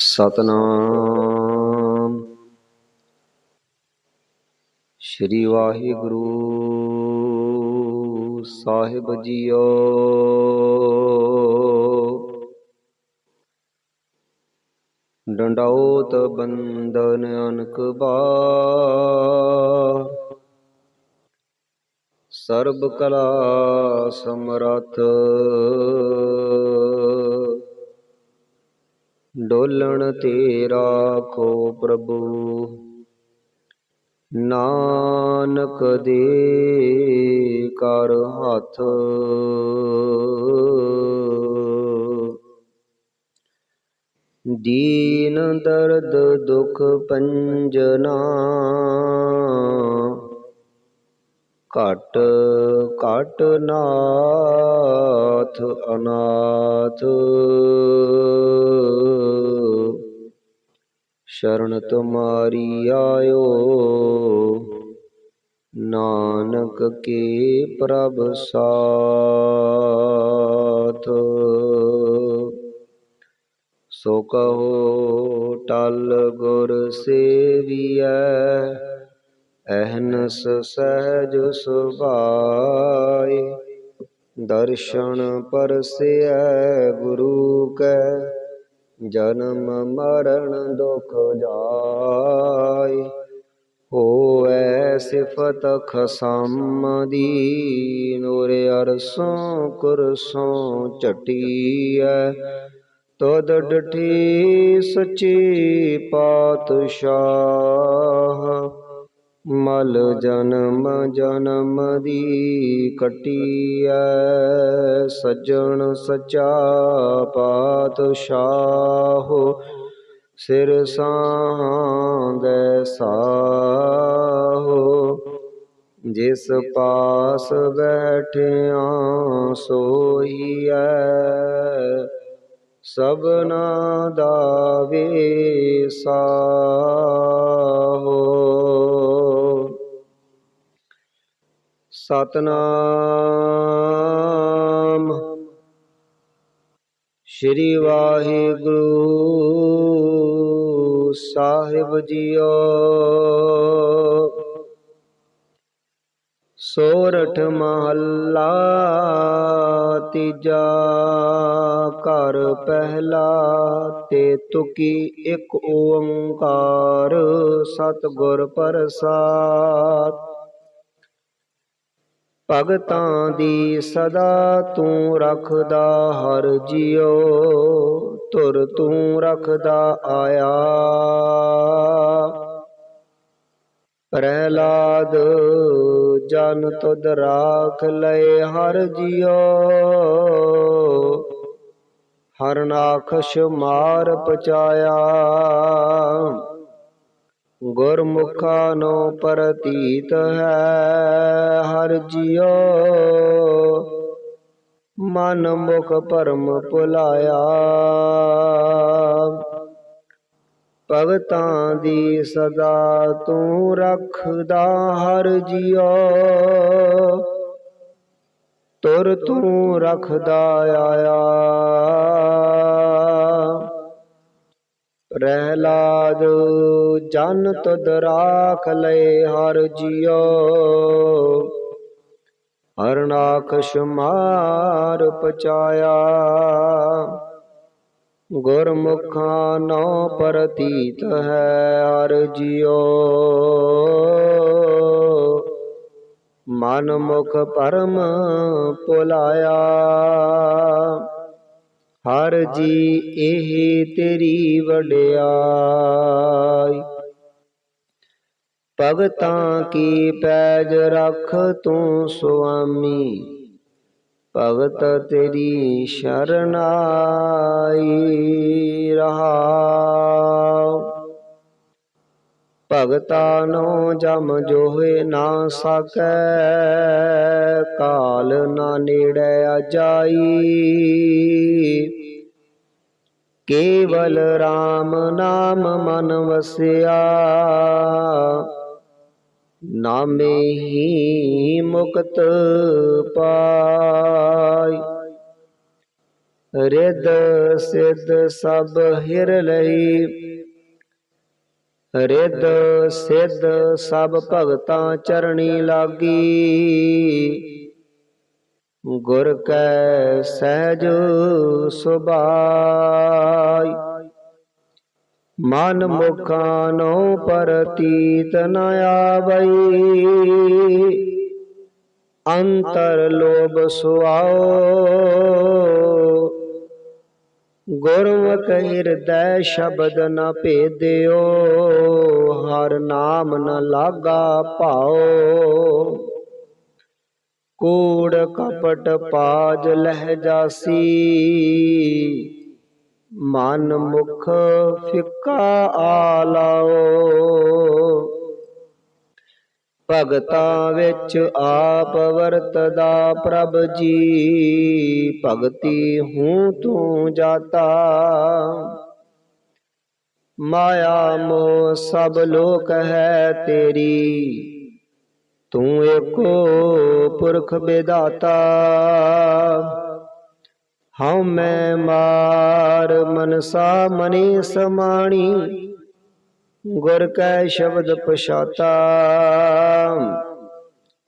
ਸਤਨਾਮ। ਸ੍ਰੀ ਵਾਹਿਗੁਰੂ ਸਾਹਿਬ ਜੀਓ। ਡੰਡਾਉਤ ਬੰਦਨ ਅਨਕ ਬਾਰ ਸਰਬ ਕਲਾ ਸਮਰੱਥ। ਡੋਲਣ ਤੇ ਰਾਖੋ ਪ੍ਰਭੂ। ਨਾਨਕ ਦੇ ਕਰ ਹੱਥ। ਦੀਨ ਦਰਦ ਦੁਖ ਪੰਜਨਾ। ਘਟ ਘਟ ਨਾਥ ਅਨਾਥ। ਸ਼ਰਨ ਤੁਮਾਰੀ ਆਇਓ, ਨਾਨਕ ਕੇ ਪ੍ਰਭ ਸਾਥ। ਸੋ ਕਹੋ, ਟਲ ਗੁਰ ਸੇਵੀਐ ਅਹਨਸ ਸਹਿਜ ਸੁਭਾਏ ਦਰਸ਼ਨ ਪਰਸੈ ਗੁਰੂ ਕੈ, ਜਨਮ ਮਰਨ ਦੁਖ ਜਾਏ ਹੋਐ ਸਿਫਤ ਖਸਮ ਦੀ ਨੂਰ ਅਰਸੋਂ ਕੁਰਸੋਂ ਚਟੀਐ ਤਦ ਡਠੀ ਸੱਚੀ ਪਾਤਸ਼ਾਹ। ਮਲ ਜਨਮ ਜਨਮ ਦੀ ਕਟੀਐ, ਸੱਜਣ ਸਚਾ ਪਾਤਸ਼ਾਹ। ਸਿਰ ਸਾਂਦੈ ਸਾਹੋ। ਜਿਸ ਪਾਸ ਬੈਠਿਆ ਸੋਈਐ ਸਭਨਾ ਦਾ ਵੇਸਾਹੋ ਸਤਨਾਮ। ਸ਼੍ਰੀ ਵਾਹਿਗੁਰੂ ਸਾਹਿਬ ਜੀਓ। ਸੋਰਠ ਮਹੱਲਾ ਤੀਜਾ ਘਰ ਪਹਿਲਾ ਤੇ ਤੁਕੀ ਇੱਕ ਓੰਕਾਰ ਸਤਿਗੁਰ ਪ੍ਰਸਾਦ। ਭਗਤਾਂ ਦੀ ਸਦਾ ਤੂੰ ਰੱਖਦਾ, ਹਰ ਜਿਉ ਤੁਰ ਤੂੰ ਰਖਦਾ ਆਇਆ। ਪ੍ਰਹਿਲਾਦ, ਜਨ ਤੁਧ ਰਾਖ ਲਏ, ਹਰ ਜਿਉ ਹਰਨਾਖਸ਼ ਮਾਰ ਪਚਾਇਆ ਗੁਰਮੁਖਾਂ ਨੂੰ ਪ੍ਰਤੀਤ ਹੈ, ਹਰ ਜਿਉ। ਮਨ ਮੁਖ ਪਰਮ ਭੁਲਾਇਆ। ਭਗਤਾਂ ਦੀ ਸਦਾ ਤੂੰ ਰੱਖਦਾ ਹਰ ਜਿਉ। ਤੁਰ ਤੂੰ ਰੱਖਦਾ ਆਇਆ। ਪ੍ਰਹਿਲਾਦ, ਜਨ ਤੁਧ ਰਾਖ ਲਏ ਹਰ ਜੀਓ ਹਰਨਾਖਸ਼ ਮਾਰ ਪਚਾਇਆ। ਗੁਰਮੁਖਾਂ ਨੋ ਪ੍ਰਤੀਤ ਹੈ ਹਰ ਜਿਉ। ਮਨ ਮੁਖ ਪਰਮ ਪੁਲਾਇਆ ਹਰ ਜੀ ਇਹ ਤੇਰੀ ਵਡਿਆਈ। ਭਗਤਾਂ ਕੀ ਪੈਜ ਰੱਖ ਤੂੰ ਸੁਆਮੀ? ਭਗਤ ਤੇਰੀ ਸ਼ਰਨਾਈ ਰਹਾਉ। ਭਗਤਾ ਨੋ ਜਮ ਜੋਹੇ ਨਾ ਸਕੈ, ਕਾਲ ਨਾ ਨੇੜੇ ਆ ਜਾਈ ਕੇਵਲ RAM ਨਾਮ ਮਨ ਵਸਿਆ। ਨਾਮੇ ਹੀ ਮੁਕਤ ਪਾਈ। ਰਿੱਧ ਸਿੱਧ ਸਭ ਹਿਰ ਲਈ। ਰਿੱਧ ਸਿੱਧ ਸਭ ਭਗਤਾਂ ਚਰਣੀ ਲਾਗੀ। ਗੁਰ ਕੈ ਸਹਿਜ ਸੁਭਾਈ। ਮਨ ਮੁਖਾਂ ਨੋ ਪਰਤੀਤ ਨ ਆਵਈ। ਅੰਤਰ ਲੋਭ ਸੁਆਓ। ਗੁਰਮੁਖ ਹਿਰਦੈ ਸ਼ਬਦ ਨ ਭੇਦਿਓ, ਹਰ ਨਾਮ ਨ ਲਾਗਾ ਭਾਓ। ਕੂੜ ਕਪਟ ਪਾਜ ਲਹਿ ਜਾਸੀ। ਮਨ ਮੁਖ ਫਿੱਕਾ ਆਲਾਓ। ਭਗਤਾਂ ਵਿੱਚ ਆਪ ਵਰਤਦਾ ਪ੍ਰਭ ਜੀ। ਭਗਤੀ ਹੂੰ ਤੂੰ ਜਾਤਾ। ਮਾਇਆ ਮੋਹ ਸਭ ਲੋਕ ਹੈ ਤੇਰੀ। ਤੂੰ ਏਕੋ ਪੁਰਖ ਵਿਦਾਤਾ ਹਉ ਮੈਂ ਮਾਰ ਮਨਸਾ ਮਨੀ ਸਮਾਣੀ, ਗੁਰ ਕੈ ਸ਼ਬਦ ਪਛਾਤਾ।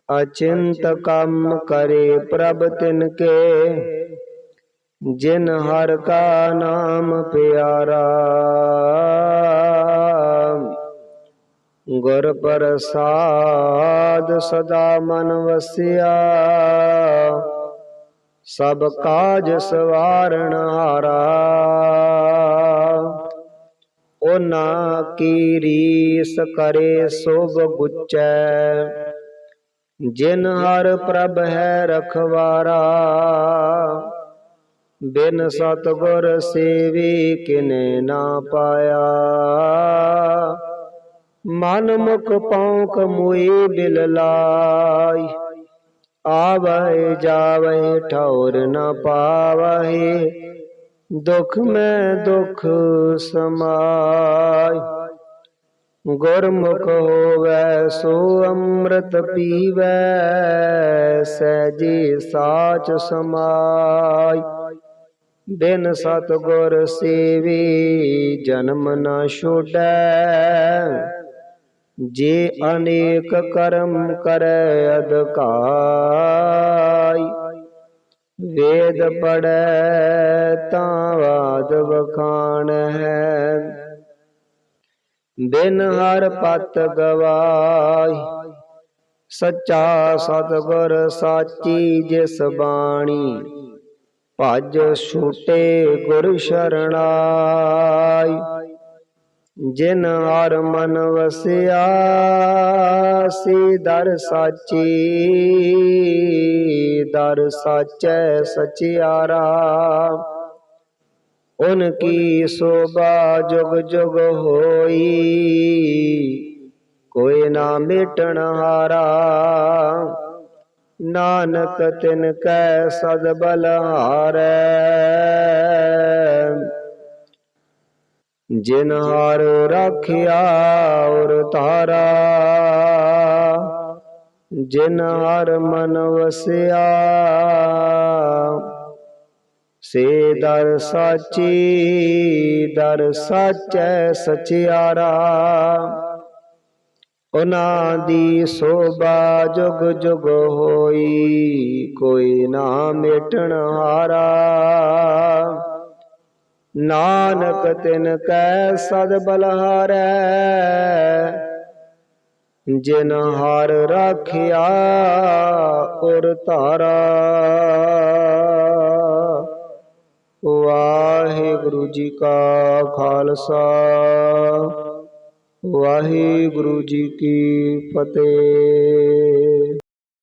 ਅਚਿੰਤ ਕੰਮ ਕਰੇ ਪ੍ਰਭ ਤਿਨ ਕੇ ਜਿਨ ਹਰ ਕਾ ਨਾਮ ਪਿਆਰਾ। ਗੁਰ ਪ੍ਰਸਾਦ ਸਦਾ ਮਨ ਵਸਿਆ। ਸਭ ਕਾਜ ਸਵਾਰਣ ਹਾਰਾ। ਉਹਨਾਂ ਕੀ ਰੀਸ ਕਰੇ ਸੋਭ ਗੁਚੈ। ਜਿਨ ਹਰ ਪ੍ਰਭ ਹੈ ਰਖਵਾਰਾ, ਬਿਨ ਸਤਗੁਰ ਸੇਵੀ ਕਿਨੇ ਨਾ ਪਾਇਆ। ਮਨ ਮੁਖ ਪੌਂਕ ਮੁਈ ਬਿਲ ਲਾਈ। ਆਵੇ ਜਾਵੇ ਠੌਰ ਨ ਪਾਵਹਿ। ਦੁਖ ਮੈਂ ਦੁਖ ਸਮਾਈ। ਗੁਰਮੁਖ ਹੋਵੇ, ਸੋ ਅੰਮ੍ਰਿਤ ਪੀਵੈ। ਸਹਿਜੀ ਸਾਚ ਸਮਾਈ। ਬਿਨ ਸਤਗੁਰ ਸੇਵੀ, ਜਨਮ ਨਾ ਛੋੜੈ ਜੇ ਅਨੇਕ ਕਰਮ ਕਰੈ ਅਧਕਾਈ ਵੇਦ ਪੜੈ ਤਾਂ ਬਾਦ ਵਖਾਣ ਹੈ। ਬਿਨ ਹਰ ਪਤ ਗਵਾਈ ਸੱਚਾ ਸਤਗੁਰ ਸਾਚੀ ਜਿਸ ਬਾਣੀ ਭਜ ਛੂਟੇ ਗੁਰ ਸ਼ਰਣਾਈ। ਜਿਨ ਹਰ ਮਨ ਵਸਿਆ, ਸੀ ਦਰ ਸਾਚੀ। ਦਰ ਸਾਚੈ ਸਚਿਆਰਾ। ਉਨ ਕੀ ਸੋਭਾ ਜੁਗ ਜੁਗ ਹੋਈ, ਕੋਈ ਨਾ ਮਿਟਣ ਹਾਰਾ। ਨਾਨਕ ਤਿਨ ਕੈ ਸਦ ਬਲ ਹਾਰੈ ਜਿਨ ਹਰ ਰਾਖਿਆ ਔਰ ਤਾਰਾ ਜਿਨ ਹਰ ਮਨ ਵਸਿਆ। ਸੇ ਦਰ ਸਾਚੀ, ਦਰ ਸਾਚੈ ਸਚਿਆਰਾ। ਉਹਨਾਂ ਦੀ ਸੋਭਾ ਜੁਗ ਜੁਗ ਹੋਈ, ਕੋਈ ਨਾ ਮਿਟਣ ਹਾਰਾ। ਨਾਨਕ ਤਿਨ ਕੈ ਸਦ ਬਲਹਾਰੈ, ਜਿਨ ਹਰ ਰਾਖਿਆ ਔਰ ਧਾਰਾ। ਵਾਹਿਗੁਰੂ ਜੀ ਕਾ ਖਾਲਸਾ, ਵਾਹਿਗੁਰੂ ਜੀ ਕੀ ਫਤਿਹ।